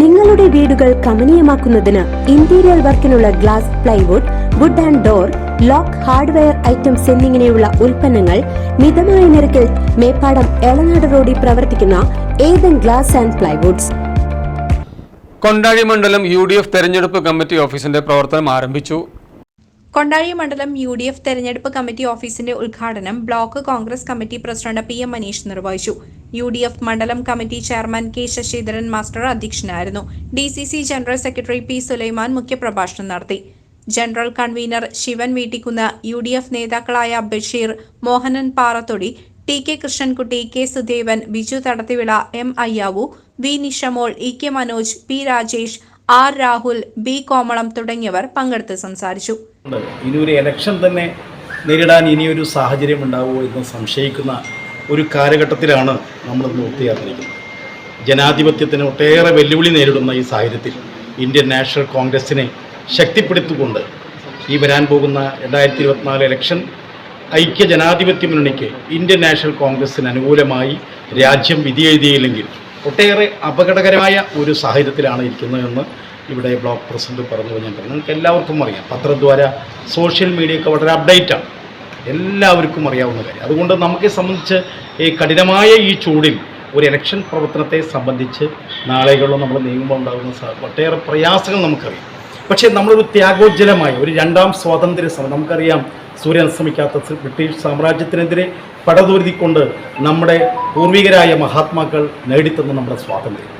നിങ്ങളുടെ വീടുകൾ കമനീയമാക്കുന്നതിന് interior വർക്കിനുള്ള glass plywood wood and door lock hardware items എന്നിങ്ങനെയുള്ള ഉൽപ്പന്നങ്ങൾ മിതമായ നിരക്കിൽ മേപ്പാടം എളനാട് റോഡിൽ പ്രവർത്തിക്കുന്ന Ethan glass and plywoods Kondazhy മണ്ഡലം യു ഡി എഫ് തെരഞ്ഞെടുപ്പ് കമ്മിറ്റി ഓഫീസിന്റെ പ്രവർത്തനം ആരംഭിച്ചു. കൊണ്ടാഴി മണ്ഡലം യു ഡി എഫ് തെരഞ്ഞെടുപ്പ് കമ്മിറ്റി ഓഫീസിന്റെ ഉദ്ഘാടനം block Congress committee president P M Maneesh നിർവഹിച്ചു. യു ഡി എഫ് മണ്ഡലം committee chairman K Sasidharan master അധ്യക്ഷനായിരുന്നു. D C C general secretary P Sulaiman മുഖ്യപ്രഭാഷണം നടത്തി. General convener Sivan Veettikkunnu U D F നേതാക്കളായ Basheer Mohanan Parathodi T K Krishnankutty K Sudevan Biju Thadathivila M Ayyavu V Nishamol E K Manoj P Rajesh R Rahul B Komalam തുടങ്ങിയവർ പങ്കെടുത്ത് സംസാരിച്ചു. ഇനി ഒരു election തന്നെ നേരിടാൻ ഇനിയൊരു സാഹചര്യം ഉണ്ടാവുമോ എന്ന് സംശയിക്കുന്ന ഒരു കാലഘട്ടത്തിലാണ് നമ്മൾ ഒത്തുചേർന്നിരിക്കുന്നത് ജനാധിപത്യത്തിന് ഒട്ടേറെ വെല്ലുവിളി നേരിടുന്ന ഈ സാഹചര്യത്തിൽ ഇന്ത്യൻ നാഷണൽ കോൺഗ്രസിനെ ശക്തിപ്പെടുത്തിക്കൊണ്ട് ഈ വരാൻ പോകുന്ന രണ്ടായിരത്തി ഇരുപത്തിനാല് ഇലക്ഷൻ ഐക്യ ജനാധിപത്യ മുന്നണിക്ക് ഇന്ത്യൻ നാഷണൽ കോൺഗ്രസിന് അനുകൂലമായി രാജ്യം വിധിയെഴുതിയില്ലെങ്കിൽ ഒട്ടേറെ അപകടകരമായ ഒരു സാഹചര്യത്തിലാണ് ഇരിക്കുന്നതെന്ന് ഇവിടെ ബ്ലോക്ക് പ്രസിഡന്റ് പറഞ്ഞു ഞാൻ പറഞ്ഞു. നിങ്ങൾക്ക് എല്ലാവർക്കും അറിയാം. പത്രദ്വാര സോഷ്യൽ മീഡിയയൊക്കെ വളരെ അപ്ഡേറ്റാണ് എല്ലാവർക്കും അറിയാവുന്ന കാര്യം. അതുകൊണ്ട് നമുക്ക് സംബന്ധിച്ച് ഈ കഠിനമായ ഈ ചൂടിൽ ഒരു ഇലക്ഷൻ പ്രവർത്തനത്തെ സംബന്ധിച്ച് നാളുകളിൽ നമ്മൾ നീങ്ങുമ്പോൾ ഉണ്ടാകുന്ന ഒട്ടേറെ പ്രയാസങ്ങൾ നമുക്കറിയാം. പക്ഷേ നമ്മളൊരു ത്യാഗോജ്ജലമായ ഒരു രണ്ടാം സ്വാതന്ത്ര്യ സമരം നമുക്കറിയാം സൂര്യൻ അസ്തമിക്കാത്ത ബ്രിട്ടീഷ് സാമ്രാജ്യത്തിനെതിരെ പടതുരുതിക്കൊണ്ട് നമ്മുടെ പൂർവികരായ മഹാത്മാക്കൾ നേടിത്തന്ന നമ്മുടെ സ്വാതന്ത്ര്യം.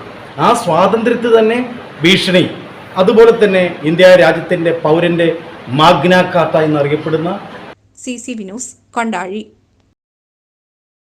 ആ സ്വാതന്ത്ര്യത്തിൽ തന്നെ ഭീഷണി അതുപോലെ തന്നെ ഇന്ത്യ രാജ്യത്തിന്റെ പൗരന്റെ മാഗ്നാക്കാത്ത എന്നറിയപ്പെടുന്ന സി സി വിനൂസ് കൊണ്ടാഴി.